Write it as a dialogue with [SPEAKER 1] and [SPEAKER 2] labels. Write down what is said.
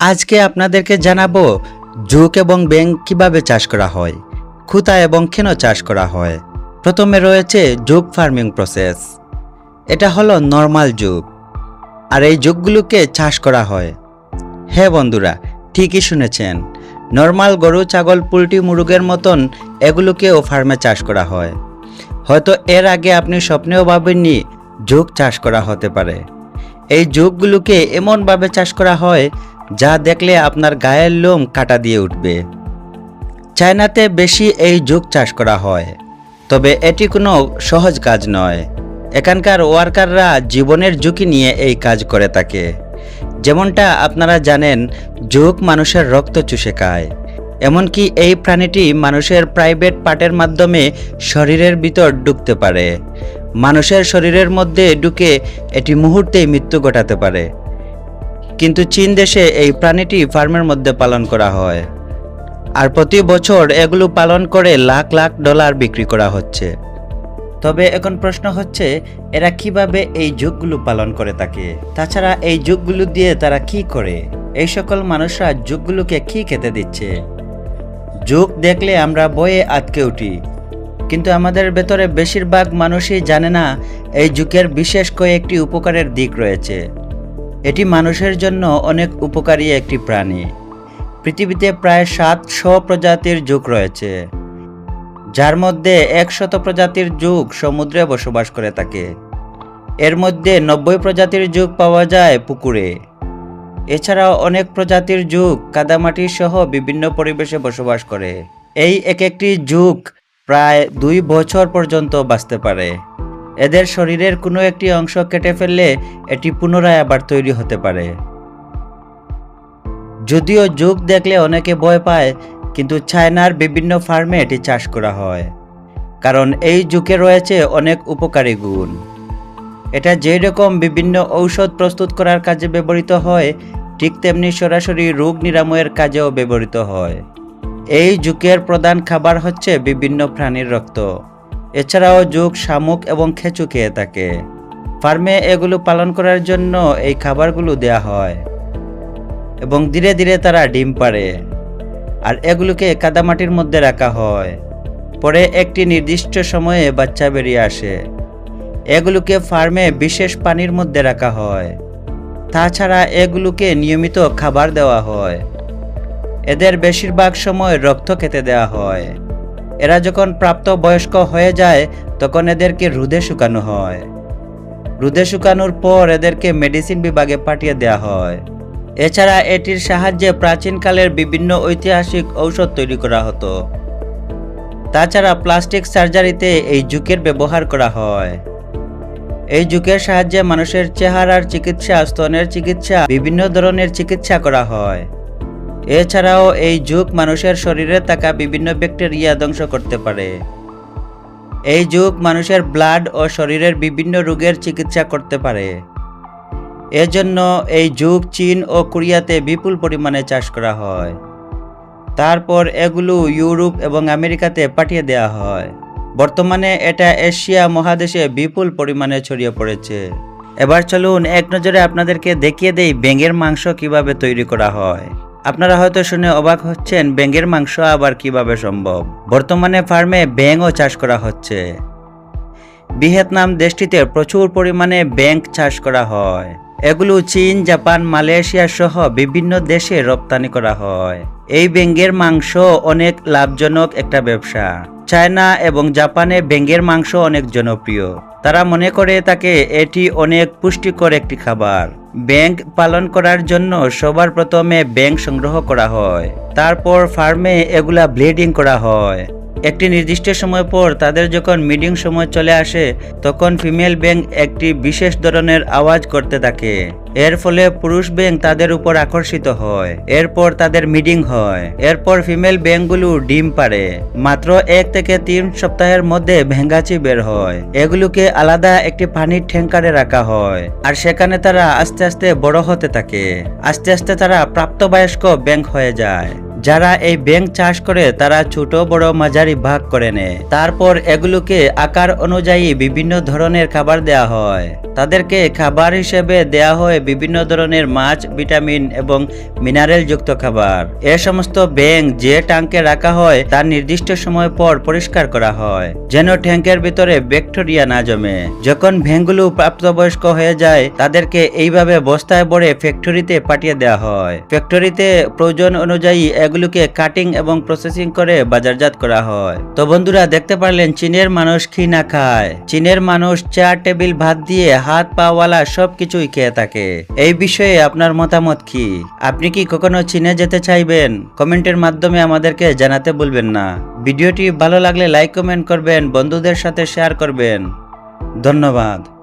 [SPEAKER 1] আজকে আপনাদেরকে জানাব জুক এবং ব্যাং কীভাবে চাষ করা হয়, খুতা এবং কেন চাষ করা হয়। প্রথমে রয়েছে জুক ফার্মিং প্রসেস। এটা হলো নর্মাল যুগ। আর এই যুগগুলোকে চাষ করা হয়। হ্যাঁ বন্ধুরা, ঠিকই শুনেছেন। নর্মাল গরু, ছাগল, পোলট্রি, মুরগের মতন এগুলোকেও ফার্মে চাষ করা হয়। হয়তো এর আগে আপনি স্বপ্নেও ভাবেননি যুগ চাষ করা হতে পারে। এই যুগগুলোকে এমনভাবে চাষ করা হয় যা দেখলে আপনার গায়ের লোম কাটা দিয়ে উঠবে। চায়নাতে বেশি এই যুগ চাষ করা হয়, তবে এটি কোনো সহজ কাজ নয়। এখানকার ওয়ার্কাররা জীবনের ঝুঁকি নিয়ে এই কাজ করে থাকে। যেমনটা আপনারা জানেন, যুগ মানুষের রক্ত চুষে খায়। এমনকি এই প্রাণীটি মানুষের প্রাইভেট পার্টের মাধ্যমে শরীরের ভিতর ঢুকতে পারে। মানুষের শরীরের মধ্যে ঢুকে এটি মুহূর্তেই মৃত্যু ঘটাতে পারে। কিন্তু চীন দেশে এই প্রাণীটি ফার্মের মধ্যে পালন করা হয়। আর প্রতি বছর এগুলো পালন করে লাখ লাখ ডলার বিক্রি করা হচ্ছে। তবে এখন প্রশ্ন হচ্ছে, এরা কীভাবে এই যুগগুলো পালন করে থাকে? তাছাড়া এই যুগগুলো দিয়ে তারা কি করে? এই সকল মানুষরা যুগগুলোকে কি খেতে দিচ্ছে? যুগ দেখলে আমরা বয়ে আটকে উঠি। কিন্তু আমাদের ভেতরে বেশিরভাগ মানুষই জানে না, এই যুগের বিশেষ কয়েকটি উপকারের দিক রয়েছে। এটি মানুষের জন্য অনেক উপকারী একটি প্রাণী। পৃথিবীতে প্রায় সাতশো প্রজাতির যুগ রয়েছে, যার মধ্যে একশত প্রজাতির যুগ সমুদ্রে বসবাস করে থাকে। এর মধ্যে নব্বই প্রজাতির যুগ পাওয়া যায় পুকুরে। এছাড়াও অনেক প্রজাতির যুগ কাদামাটি সহ বিভিন্ন পরিবেশে বসবাস করে। এই এক একটি যুগ প্রায় দুই বছর পর্যন্ত বাঁচতে পারে। এদের শরীরের কোনো একটি অংশ কেটে ফেললে এটি পুনরায় আবার তৈরি হতে পারে। যদিও যুগ দেখলে অনেকে ভয় পায়, কিন্তু চায়নার বিভিন্ন ফার্মে এটি চাষ করা হয়, কারণ এই যুগে রয়েছে অনেক উপকারী গুণ। এটা যেই রকম বিভিন্ন ঔষধ প্রস্তুত করার কাজে ব্যবহৃত হয়, ঠিক তেমনি সরাসরি রোগ নিরাময়ের কাজেও ব্যবহৃত হয়। এই যুগের প্রধান খাবার হচ্ছে বিভিন্ন প্রাণীর রক্ত। এছাড়াও যুগ, শামুক এবং খেঁচু খেয়ে থাকে। ফার্মে এগুলো পালন করার জন্য এই খাবারগুলো দেয়া হয় এবং ধীরে ধীরে তারা ডিম পাড়ে আর এগুলোকে কাদামাটির মধ্যে রাখা হয়। পরে একটি নির্দিষ্ট সময়ে বাচ্চা বেরিয়ে আসে। এগুলোকে ফার্মে বিশেষ পানির মধ্যে রাখা হয়। তাছাড়া এগুলোকে নিয়মিত খাবার দেওয়া হয়। এদের বেশিরভাগ সময় রক্ত খেতে দেওয়া হয়। এরা যখন প্রাপ্ত বয়স্ক হয়ে যায়, তখন এদেরকে রুদে শুকানো হয়। রুদে শুকানোর পর এদেরকে মেডিসিন বিভাগে পাঠিয়ে দেওয়া হয়। এছাড়া এটির সাহায্যে প্রাচীনকালের বিভিন্ন ঐতিহাসিক ঔষধ তৈরি করা হতো। তাছাড়া প্লাস্টিক সার্জারিতে এই যুগের ব্যবহার করা হয়। এই যুগের সাহায্যে মানুষের চেহারার চিকিৎসা, স্তনের চিকিৎসা, বিভিন্ন ধরনের চিকিৎসা করা হয়। এছাড়াও এই যুগ মানুষের শরীরে থাকা বিভিন্ন ব্যাকটেরিয়া ধ্বংস করতে পারে। এই যুগ মানুষের ব্লাড ও শরীরের বিভিন্ন রোগের চিকিৎসা করতে পারে। এজন্য এই যুগ চীন ও কোরিয়াতে বিপুল পরিমাণে চাষ করা হয়। তারপর এগুলো ইউরোপ এবং আমেরিকাতে পাঠিয়ে দেওয়া হয়। বর্তমানে এটা এশিয়া মহাদেশে বিপুল পরিমাণে ছড়িয়ে পড়েছে। এবার চলুন এক নজরে আপনাদেরকে দেখিয়ে দেই ব্যাঙের মাংস কীভাবে তৈরি করা হয়। আপনারা হয়তো শুনে অবাক হচ্ছেন ব্যাঙের মাংস আবার কীভাবে সম্ভব। বর্তমানে ফার্মে ব্যাঙও চাষ করা হচ্ছে। ভিয়েতনাম দেশটিতে প্রচুর পরিমাণে ব্যাংক চাষ করা হয়। এগুলো চীন, জাপান, মালয়েশিয়া সহ বিভিন্ন দেশে রপ্তানি করা হয়। এই ব্যাঙের মাংস অনেক লাভজনক একটা ব্যবসা। চায়না এবং জাপানে ব্যাঙের মাংস অনেক জনপ্রিয়। তারা মনে করে তাকে এটি অনেক পুষ্টিকর একটি খাবার। ব্যাংক পালন করার জন্য সবার প্রথমে ব্যাংক সংগ্রহ করা হয়। তারপর ফার্মে এগুলা ব্লিডিং করা হয়। একটি নির্দিষ্ট সময় পর তাদের যখন মিডিং সময় চলে আসে, তখন ফিমেল ব্যাংক একটি বিশেষ ধরনের আওয়াজ করতে থাকে। এর ফলে পুরুষ ব্যাংক তাদের উপর আকর্ষিত হয়। এরপর তাদের মিডিং হয়। এরপর ফিমেল ব্যাংকগুলো ডিম পারে মাত্র এক থেকে তিন সপ্তাহের মধ্যে ভেঙ্গাচি বের হয়। এগুলোকে আলাদা একটি পানির ট্যাঙ্কারে রাখা হয়। আর সেখানে তারা আস্তে আস্তে বড় হতে থাকে। আস্তে আস্তে তারা প্রাপ্তবয়স্ক ব্যাংক হয়ে যায়। যারা এই ব্যাং চাষ করে, তারা ছোট, বড়, মাঝারি ভাগ করে নেয়। তারপর এগুলোকে আকার অনুযায়ী বিভিন্ন ধরনের খাবার দেয়া হয়। তাদেরকে খাবার হিসেবে দেয়া হয় বিভিন্ন ধরনের মাছ, ভিটামিন এবং মিনারেল যুক্ত খাবার। এ সমস্ত ব্যাং যে ট্যাঙ্কে রাখা হয় তার নির্দিষ্ট সময় পর পরিষ্কার করা হয়, যেন ট্যাঙ্কের ভিতরে ব্যাকটেরিয়া না জমে। যখন ভ্যাংগুলো প্রাপ্তবয়স্ক হয়ে যায়, তাদেরকে এইভাবে বস্তায় ভরে ফ্যাক্টরিতে পাঠিয়ে দেওয়া হয়। ফ্যাক্টরিতে প্রয়োজন অনুযায়ী এগুলোকে কাটিং এবং প্রসেসিং করে বাজারজাত করা হয়। তো বন্ধুরা, দেখতে পারলেন, চীনের মানুষ কি না খায়? চীনের মানুষ চেয়ার টেবিল, ভাত দিয়ে হাত পাওয়ালা সব কিছুই খেয়ে থাকে। এই বিষয়ে আপনার মতামত কি? আপনি কি কখনো চীনে যেতে চাইবেন? কমেন্টের মাধ্যমে আমাদেরকে জানাতে ভুলবেন না। ভিডিওটি ভালো লাগলে লাইক, কমেন্ট করবেন, বন্ধুদের সাথে শেয়ার করবেন। ধন্যবাদ।